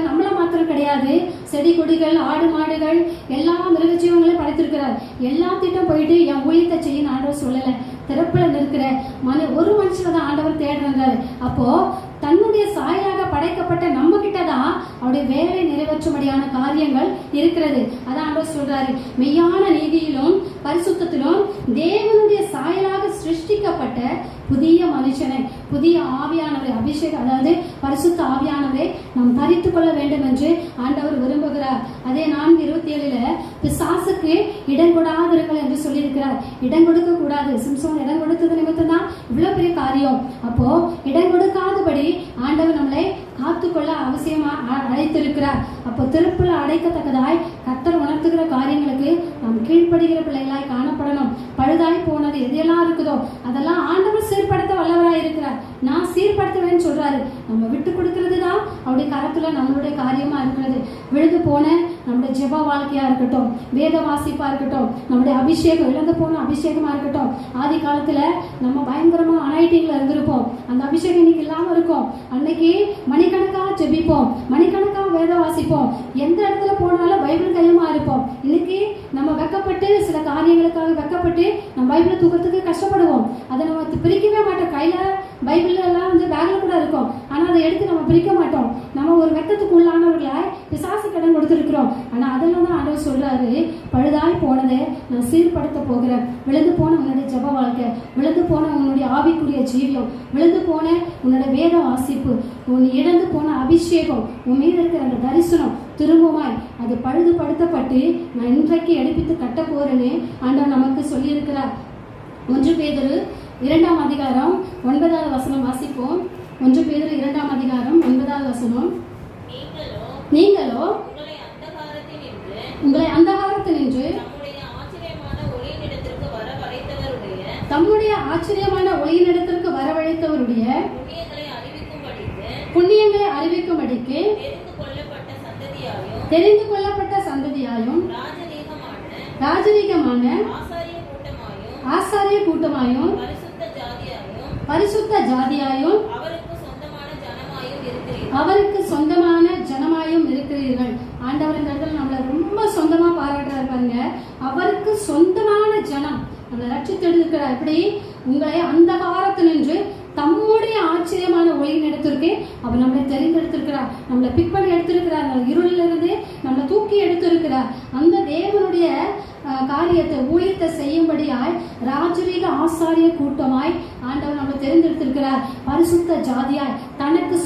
ஆண்டவர் நம்மள மாத்திரம் கிடையாது. செடி கொடிகள் ஆடு மாடுகள் எல்லா மிருக ஜீவங்களையும் படைத்திருக்கிறார் எல்லாத்திட்டும் போயிட்டு என் ஊழியத்தை செய்யணும் ஆண்டவர் சொல்லல. திறப்புல நிற்கிற மனு ஒரு மனுஷனை தான் ஆண்டவர் தேடுறாரு அப்போ தன்னுடைய சாயலாக படைக்கப்பட்ட நம்ம கிட்ட தான் அவருடைய வேலை நிறைவேற்றும்படியான காரியங்கள் இருக்கிறது. அதான் ஆண்டவர் சொல்றாரு. மெய்யான நீதியிலும் பரிசுத்தத்திலும் தேவனுடைய சாயலாக சிருஷ்டிக்கப்பட்ட புதிய மனுஷனை புதிய ஆவியானவரை அபிஷேகம் அதாவது பரிசுத்த ஆவியானவரை நாம் தரித்து கொள்ள வேண்டும் என்று ஆண்டவர் விரும்புகிறார். அதே நான்கு இருபத்தி ஏழுல பிசாசுக்கு இடம் கொடாதிருங்கள் என்று சொல்லியிருக்கிறார். இடம் கொடுக்க கூடாது சிம்சோன் இடம் கொடுத்தது நிமித்தம் தான் இவ்வளவு பெரிய காரியம். அப்போ இடம் கொடுக்காதபடி ஆண்டவர் நம்மளை காத்துக்கொள்ள அவசியமா அ- அழைத்திருக்கிறார். அப்போ திருப்பில் அடைக்கத்தக்கதாய் கத்தர் உணர்த்துகிற காரியங்களுக்கு நாம் கீழ்ப்படுகிற பிள்ளைகளாய் காணப்படணும். எதையெல்லாம் இருக்குதோ அதெல்லாம் ஆண்டவர் சீர்படுத்த வல்லவராக இருக்கிறார். நான் சீர்படுத்துவேன்னு சொல்றாரு. நம்ம விட்டு கொடுக்கறது தான் அவருடைய கரத்துல நம்மளுடைய காரியமா இருக்கிறது. விழுந்து போன நம்முடைய ஜெப வாழ்க்கையா இருக்கட்டும் வேத வாசிப்பா இருக்கட்டும் நம்முடைய அபிஷேகம் இழந்து போன அபிஷேகமா இருக்கட்டும் ஆதி காலத்துல நம்ம பயங்கரமா அனைட்டிங்ல இருந்திருப்போம். அந்த அபிஷேகம் இன்னைக்கு இல்லாம இருக்கும். அன்னைக்கு மணிக்கணக்கா ஜெபிப்போம். மணிக்கணக்கா வேத வாசிப்போம். எந்த இடத்துல போனாலும் பைபிள் கையமா இருப்போம். இன்னைக்கு நம்ம வெக்கப்பட்டு சில காரியங்களுக்காக வெக்கப்பட்டு நம்ம பைபிளை தூக்கிறதுக்கு கஷ்டப்படுவோம். அதை நம்ம பிரிக்கவே மாட்டோம். கையில பைபிள் எல்லாம் வந்து பேக்ல கூட இருக்கும். ஆனா அதை எடுத்து நம்ம பிரிக்க மாட்டோம். நம்ம ஒரு வெக்கத்துக்கு உள்ளானவர்களை பிசாசு கடன் கொடுத்துருக்கிறோம். ஆனா அதெல்லாம் தான் ஆண்டவர் சொல்றாரு. பழுதாய் போனதை நான் சீர்படுத்த போகிறேன். விழுந்து போன உன்னுடைய ஜெப வாழ்க்கை விழுந்து போன உன்னுடைய ஆவிக்குரிய ஜீவியம் விழுந்து போன உன்னோட வேத வாசிப்பு உன் இழந்து போன அபிஷேகம் உன் மீது இருக்கிற அந்த தரிசனம் திரும்பமாய் அது பழுதுபடுத்தப்பட்டு நான் இன்றைக்கு எடுப்பித்து கட்ட போறேன்னு ஆண்டவர் நமக்கு சொல்லியிருக்கிறார். ஒன்று பேதுரு இரண்டாம் அதிகாரம் ஒன்பதாவது வசனம் வாசிப்போம். ஒன்று பேதுரு இரண்டாம் அதிகாரம் ஒன்பதாவது வசனம். நீங்களோ நீங்களோ உங்களை அந்தகாரத்தினின்று உங்களை அந்தகாரத்தினின்று நம்முடைய ஆச்சரியமான ஒளியினிடத்திற்கு வர வரைத்தவருடைய தம்முடைய ஆச்சரியமான ஒளியினிடத்திற்கு வரவழைத்தவருடைய புண்ணியங்களை புண்ணியங்களை அறிவிக்கும்படிக்கு தெரிந்து கொள்ளப்பட்ட சந்ததியாயும் ராஜரீகமான ஆசாரிய கூட்டமாயும் பரிசுத்த ஜாதியாயும் அவருக்கு சொந்தமான ஜனமாயும் இருக்கிறீர்கள். அவருக்கு சொந்தமான ஜனமாயும் இருக்கிறீர்கள். ஆண்டவர் இந்த இடத்துல நம்மளை ரொம்ப சொந்தமா பாராட்டுறாரு பாருங்க. அவருக்கு சொந்தமான ஜனம். நம்மளை ரட்சித்தெடுக்கிறார் இப்படி உங்களை அந்த காலத்தில் நின்று தம்முடைய ஆச்சரியமான ஒளியின் இடத்திற்கு அவர் நம்மளை தெரிந்தெடுத்திருக்கிறார் நம்மளை பிக் பண்ணி எடுத்திருக்கிறார் அந்த இருளில் நம்மளை தூக்கி எடுத்திருக்கிறார். அந்த தேவனுடைய காரியத்தை ஊழியத்தை செய்யும்படியாய் ராஜரீக ஆசாரிய கூட்டமாய் ஆண்டவர் நம்மளை தெரிந்தெடுத்திருக்கிறார் பரிசுத்த ஜாதியாய் தனக்கு